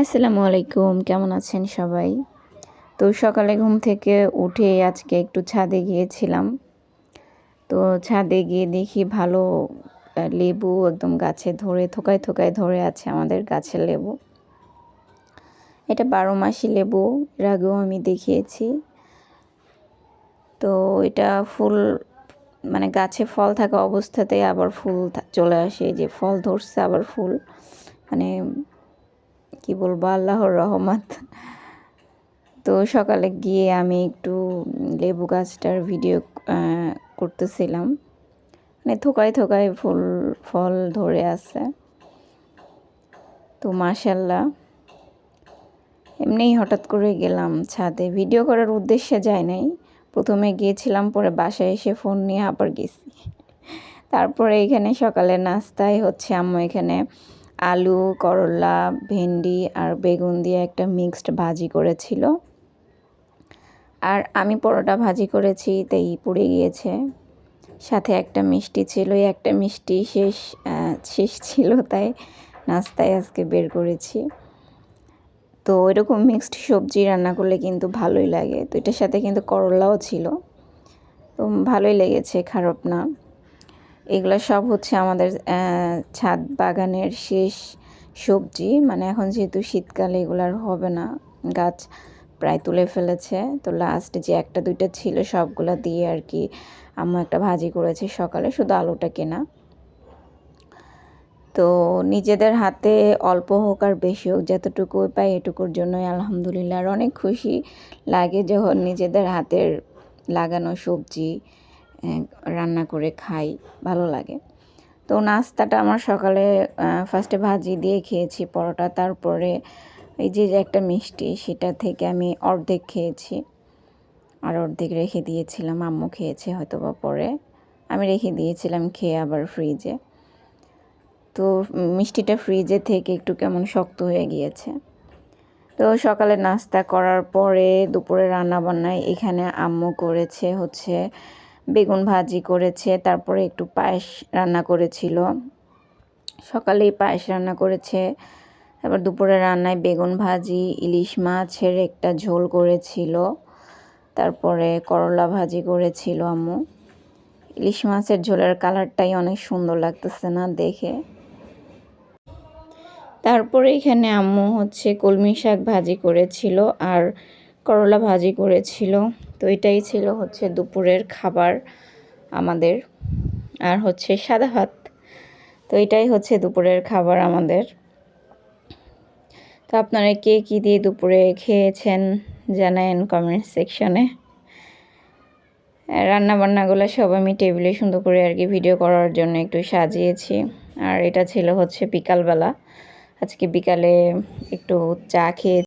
আসসালামু আলাইকুম, কেমন আছেন সবাই? তো সকালে ঘুম থেকে উঠে আজকে একটু ছাদে গিয়েছিলাম। তো ছাদে গিয়ে দেখি ভালো লেবু একদম গাছে ধরে, থোকায় থোকায় ধরে আছে আমাদের গাছের লেবু। এটা বারো মাসি লেবু, এর আগেও আমি দেখিয়েছি। তো এটা ফুল মানে গাছে ফল থাকা অবস্থাতেই আবার ফুল চলে আসে যে ফল ধরছে আবার ফুল। মানে কি বলব, আল্লাহর রহমত। তো সকালে গিয়ে আমি একটু লেবু গাছটার ভিডিও করতেছিলাম। মানে থোকায় থোকায় ফুল, ফল ধরে আছে। তো মাশাল্লাহ এমনিই হঠাৎ করে গেলাম ছাদে। ভিডিও করার উদ্দেশ্যে যাই নাই। প্রথমে গিয়েছিলাম, পরে বাসায় এসে ফোন নিয়ে আবার গেছি। তারপরে এখানে সকালে নাস্তায় হচ্ছে আম্মু এখানে আলু, করলা, ভেন্ডি আর বেগুন দিয়ে একটা মিক্সড ভাজি করেছিল। আর আমি পরোটা ভাজি করেছি, তাই পুড়ে গিয়েছে। সাথে একটা মিষ্টি ছিল একটা মিষ্টি শেষ শেষ ছিল, তাই নাস্তায় আজকে বের করেছি। তো এরকম মিক্সড সবজি রান্না করলে কিন্তু ভালোই লাগে। তো এটার সাথে কিন্তু করলাও ছিল। তো ভালোই লেগেছে, খারাপ না। এগুলো সব হচ্ছে আমাদের ছাদ বাগানের শেষ সবজি। মানে এখন যেহেতু শীতকালে এগুলার হবে না। গাছ প্রায় তুলে ফেলেছে। তো লাস্ট যে একটা, দুইটা ছিল, সবগুলো দিয়ে আর কি আম্মু একটা ভাজি করেছে সকালে, শুধু আলুটা কেনা। তো নিজেদের হাতে অল্প হোক আর বেশি হোক, যতটুকু পাই এটুকুর জন্যই আলহামদুলিল্লাহ। আর অনেক খুশি লাগে যখন নিজেদের হাতের লাগানো সবজি রান্না করে খাই, ভালো লাগে। তো নাস্তাটা আমার সকালে ফার্স্টে ভাজি দিয়ে খেয়েছি পরোটা, তারপরে এই যে একটা মিষ্টি সেটা থেকে আমি অর্ধেক খেয়েছি। আর অর্ধেক রেখে দিয়েছিলাম, আম্মু খেয়েছে হয়তো বা পরে। আমি রেখে দিয়েছিলাম, খেয়ে আবার ফ্রিজে তো মিষ্টিটা ফ্রিজে থেকে একটু কেমন শক্ত হয়ে গিয়েছে। তো সকালে নাস্তা করার পরে দুপুরে রান্না বান্নায় এখানে আম্মু করেছে হচ্ছে বেগুন ভাজি করেছে, তারপরে একটু পায়েস রান্না করেছিল। সকালেই পায়েস রান্না করেছে। তারপর দুপুরে রান্নায় বেগুন ভাজি, ইলিশ মাছের একটা ঝোল করেছিল। তারপরে করলা ভাজি করেছিল আম্মু। ইলিশ মাছের ঝোলের কালারটাই অনেক সুন্দর লাগতেছে না দেখে। তারপরে এখানে আম্মু হচ্ছে কলমি শাক ভাজি করেছিল, আর করলা ভাজি করেছিল। তো এটাই ছিল হচ্ছে দুপুরের খাবার আমাদের। আর হচ্ছে সাদা ভাত। তো এটাই হচ্ছে দুপুরের খাবার আমাদের। তো আপনারা কে কী দিয়ে দুপুরে খেয়েছেন জানায়েন কমেন্ট সেকশনে রান্না বান্নাগুলো সব আমি টেবিলে সুন্দর করে আর কি ভিডিও করার জন্য একটু সাজিয়েছি। আর এটা ছিল হচ্ছে বিকালবেলা। আজকে বিকালে একটু চা খেয়ে